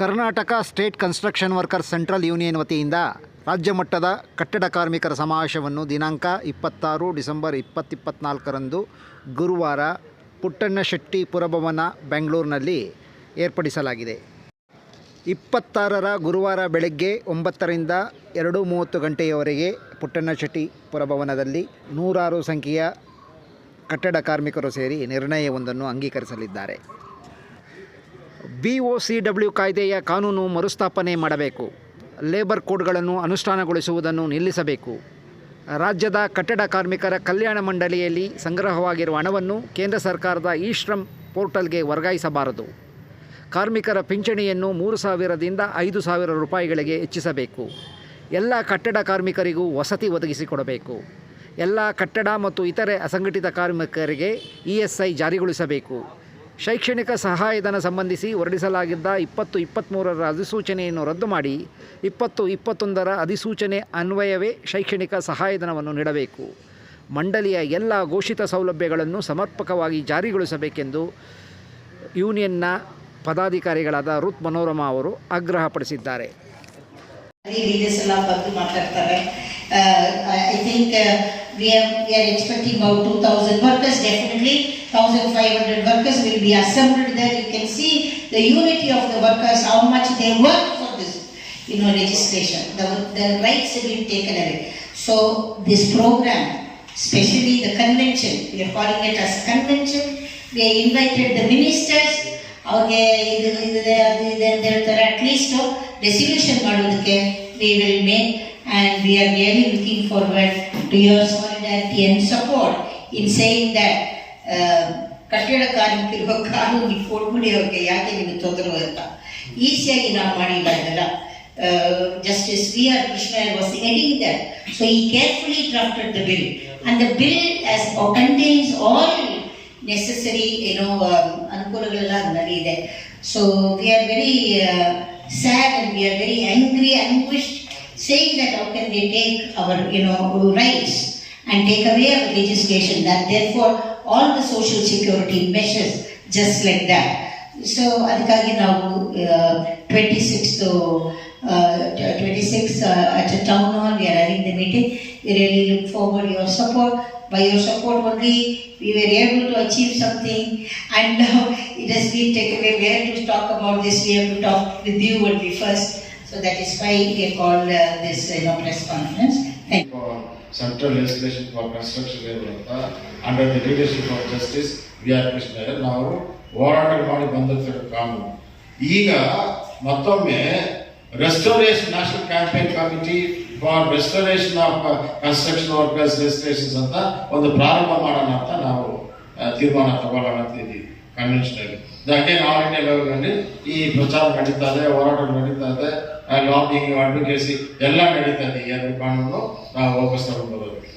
Karnataka state construction worker central union ವತಿಯಿಂದ ರಾಜ್ಯ ಮಟ್ಟದ ಕಟ್ಟಡ ಕಾರ್ಮಿಕರ ಸಮಾವೇಶವನ್ನು ದಿನಾಂಕ ಇಪ್ಪತ್ತಾರು ಡಿಸೆಂಬರ್ ಇಪ್ಪತ್ತಿಪ್ಪತ್ನಾಲ್ಕರಂದು ಗುರುವಾರ ಪುಟ್ಟಣ್ಣಶೆಟ್ಟಿ ಪುರಭವನ ಬೆಂಗಳೂರಿನಲ್ಲಿ ಏರ್ಪಡಿಸಲಾಗಿದೆ. ಇಪ್ಪತ್ತಾರರ ಗುರುವಾರ ಬೆಳಗ್ಗೆ ಒಂಬತ್ತರಿಂದ ಎರಡು ಮೂವತ್ತು ಗಂಟೆಯವರೆಗೆ ಪುಟ್ಟಣ್ಣಶೆಟ್ಟಿ ಪುರಭವನದಲ್ಲಿ ನೂರಾರು ಸಂಖ್ಯೆಯ ಕಟ್ಟಡ ಕಾರ್ಮಿಕರು ಸೇರಿ ನಿರ್ಣಯವೊಂದನ್ನು ಅಂಗೀಕರಿಸಲಿದ್ದಾರೆ. ಬಿ ಒ ಸಿ ಡಬ್ಲ್ಯೂ ಕಾಯ್ದೆಯ ಕಾನೂನು ಮರುಸ್ಥಾಪನೆ ಮಾಡಬೇಕು. ಲೇಬರ್ ಕೋಡ್ಗಳನ್ನು ಅನುಷ್ಠಾನಗೊಳಿಸುವುದನ್ನು ನಿಲ್ಲಿಸಬೇಕು. ರಾಜ್ಯದ ಕಟ್ಟಡ ಕಾರ್ಮಿಕರ ಕಲ್ಯಾಣ ಮಂಡಳಿಯಲ್ಲಿ ಸಂಗ್ರಹವಾಗಿರುವ ಹಣವನ್ನು ಕೇಂದ್ರ ಸರ್ಕಾರದ ಇ ಶ್ರಮ್ ಪೋರ್ಟಲ್ಗೆ ವರ್ಗಾಯಿಸಬಾರದು. ಕಾರ್ಮಿಕರ ಪಿಂಚಣಿಯನ್ನು ಮೂರು ಸಾವಿರದಿಂದ ಐದು ಸಾವಿರ ರೂಪಾಯಿಗಳಿಗೆ ಹೆಚ್ಚಿಸಬೇಕು. ಎಲ್ಲ ಕಟ್ಟಡ ಕಾರ್ಮಿಕರಿಗೂ ವಸತಿ ಒದಗಿಸಿಕೊಡಬೇಕು. ಎಲ್ಲ ಕಟ್ಟಡ ಮತ್ತು ಇತರೆ ಅಸಂಘಟಿತ ಕಾರ್ಮಿಕರಿಗೆ ಇ ಎಸ್ ಐ ಜಾರಿಗೊಳಿಸಬೇಕು. ಶೈಕ್ಷಣಿಕ ಸಹಾಯಧನ ಸಂಬಂಧಿಸಿ ಹೊರಡಿಸಲಾಗಿದ್ದ ಇಪ್ಪತ್ತು ಇಪ್ಪತ್ತ್ಮೂರರ ಅಧಿಸೂಚನೆಯನ್ನು ರದ್ದು ಮಾಡಿ ಇಪ್ಪತ್ತು ಇಪ್ಪತ್ತೊಂದರ ಅಧಿಸೂಚನೆ ಅನ್ವಯವೇ ಶೈಕ್ಷಣಿಕ ಸಹಾಯಧನವನ್ನು ನೀಡಬೇಕು. ಮಂಡಳಿಯ ಎಲ್ಲ ಘೋಷಿತ ಸೌಲಭ್ಯಗಳನ್ನು ಸಮರ್ಪಕವಾಗಿ ಜಾರಿಗೊಳಿಸಬೇಕೆಂದು ಯೂನಿಯನ್ನ ಪದಾಧಿಕಾರಿಗಳಾದ ರುತ್ ಮನೋರಮಾ ಅವರು ಆಗ್ರಹಪಡಿಸಿದ್ದಾರೆ. I think We are we are expecting about two thousand workers definitely thousand five hundred workers will be assembled there you can see the unity of the workers how much they work for this you know, legislation. The, the rights have been taken away. So this program, especially the convention, we are calling it as convention. We invited the ministers. ಅವ್ರಿಗೆ ಇದು ಇದೆ ಅದು ಇದೆ ಅಂತ ಹೇಳ್ತಾರೆ at least resolution ಮಾಡೋದಕ್ಕೆ we will make and we are really looking forward To your solidarity and support in saying that ಕಟ್ಟಡ ಕಾರ್ಮಿಕರಿಗೂ ಕಾನೂನು ಕೊಟ್ಬಿಡಿ ಅವ್ರಿಗೆ ಯಾಕೆ ನಿಮಗೆ ತೊಂದರೆ ಅಂತ ಈಸಿಯಾಗಿ ನಾವು ಮಾಡಿಲ್ಲ ಇದೆಲ್ಲ Justice V.R. Krishna was heading that. So he carefully drafted the bill. And the bill as contains all necessary, you know, um, ಅನುಕೂಲಗಳೆಲ್ಲ ಅದರಲ್ಲಿ ಇದೆ. So we are very uh, sad and we are very angry, anguished, saying that how can they take our, you know, rights and take away our legislation that therefore all the social security measures just like that. So ಅದಕ್ಕಾಗಿ ನಾವು twenty sixth twenty six at town hall we are having the meeting we really look forward your support by your support only we were able to achieve something and ನಾವು it has been take we were to talk about this we have to talk with you will be first So that is why we call this no press conference thank you for central legislation for construction labor ಅಂತ under the leadership of justice V R Krishna ನಾವು ಹೋರಾಟ ಮಾಡಿ ಬಂದಿರ್ತಕ್ಕ ಕಾನೂನು. ಈಗ ಮತ್ತೊಮ್ಮೆ restoration national campaign committee for restoration of construction workers registrations ಅಂತ ಒಂದು ಪ್ರಾರಂಭ ಮಾಡೋಣ ಅಂತ ನಾವು ತೀರ್ಮಾನ ತಗೊಳ್ಳೋಣ ಅಂತ ಇದ್ದೀವಿ. ಕನ್ವೆನ್ಷನ್ ಅಗೇನ್ ಆಲ್ ಇಂಡಿಯಾ ಲೆವೆಲ್ನಲ್ಲಿ ಈ ಪ್ರಚಾರ ನಡೀತಾ ಇದೆ, ಹೋರಾಟ ನಡೀತಾ ಇದೆ ಲಾಬಿಂಗ್ ಅಡ್ವೊಕೇಸಿ ಎಲ್ಲ ನಡೀತಾ ಇದೆ, ಈ ಎರಡು ಕಾನೂನು, ನಾವು ವಾಪಸ್ ತಗೊಂಡು ಬರೋದಕ್ಕೆ